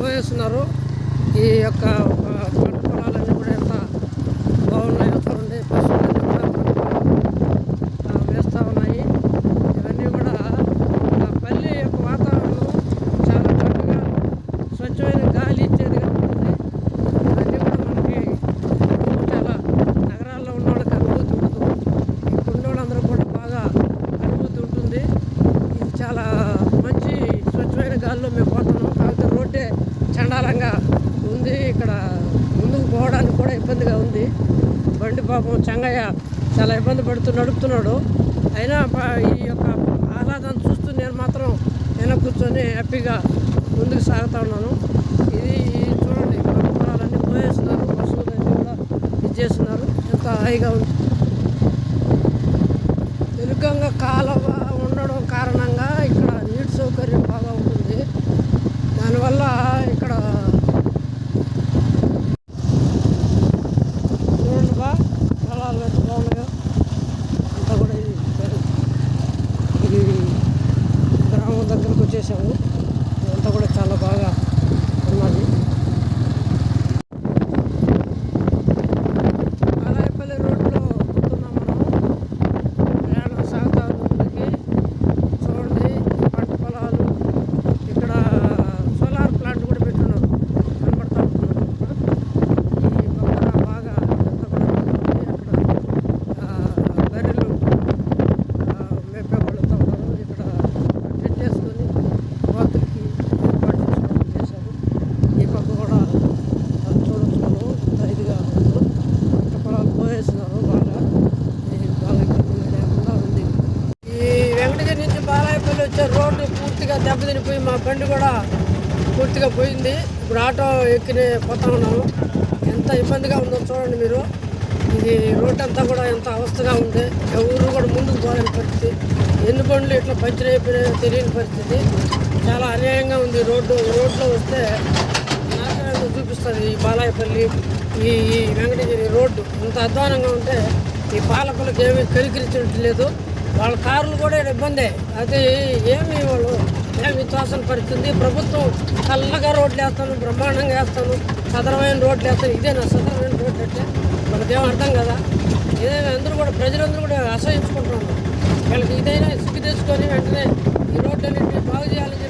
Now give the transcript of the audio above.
పోయేస్తున్నారు. ఈ యొక్క పంట పొలాలన్నీ కూడా ఎంత బాగున్నాయో చూడండి. పశువులన్నీ కూడా వేస్తూ ఉన్నాయి. ఇవన్నీ కూడా పల్లి పల్లె యొక్క వాతావరణం చాలా చక్కగా స్వచ్ఛమైన గాలి ఇచ్చేదిగా ఉంటుంది. ఇవన్నీ కూడా మనకి చాలా నగరాల్లో ఉన్న వాళ్ళకి అనుభూతి ఉండదు. ఉండేవాళ్ళందరూ కూడా బాగా అనుభూతి ఉంటుంది. ఇది చాలా మంచి స్వచ్ఛమైన గాలిలో మేము పోతాం అంటే చండాలంగా ఉంది. ఇక్కడ ముందుకు పోవడానికి కూడా ఇబ్బందిగా ఉంది. బండి పాపం చంగయ్య చాలా ఇబ్బంది పడుతూ నడుపుతున్నాడు. అయినా ఈ యొక్క ఆహ్లాదం చూస్తూ నేను మాత్రం నేను కూర్చొని హ్యాపీగా ముందుకు సాగుతా ఉన్నాను. ఇది చూడండి పొలాలన్నీ పోయేస్తున్నారు. పశువులన్నీ కూడా ఇది చేస్తున్నారు ఎంత హాయిగా ఉంది. వెనుకంగా 就是无比。వచ్చే రోడ్డు పూర్తిగా దెబ్బతినిపోయి మా బండి కూడా పూర్తిగా పోయింది. ఇప్పుడు ఆటో ఎక్కిన పోతా ఉన్నాము. ఎంత ఇబ్బందిగా ఉందో చూడండి మీరు. ఇది రోడ్డు అంతా కూడా ఎంత అవస్థగా ఉంది. ఎవరు కూడా ముందుకు పోలేని పరిస్థితి. ఎన్ని బండ్లు ఇట్లా పంచర్ అయిపోయినాయో తెలియని పరిస్థితి. చాలా అన్యాయంగా ఉంది రోడ్డు. రోడ్లో వస్తే నాశనాన్ని చూపిస్తుంది ఈ బాలాయపల్లి ఈ ఈ వెంకటగిరి రోడ్డు. ఇంత అధ్వానంగా ఉంటే ఈ పాలకులకు ఏమీ కలికరించడం లేదు. వాళ్ళ కార్లు కూడా ఇబ్బందే. అది ఏమి వాళ్ళు ఏమి విశ్వాసం పరిస్థితుంది ప్రభుత్వం చల్లగా రోడ్లు వేస్తాను బ్రహ్మాండంగా వేస్తాను సదరమైన రోడ్లు వేస్తాను. ఇదేనా సదరమైన రోడ్లు అంటే మనకేం అర్థం కదా? ఇదే అందరూ కూడా ప్రజలందరూ కూడా అసహించుకుంటున్నారు వాళ్ళకి ఇదైనా సిగ్గు తెచ్చుకొని వెంటనే ఈ రోడ్లు అన్నింటినీ బాగు చేయాలని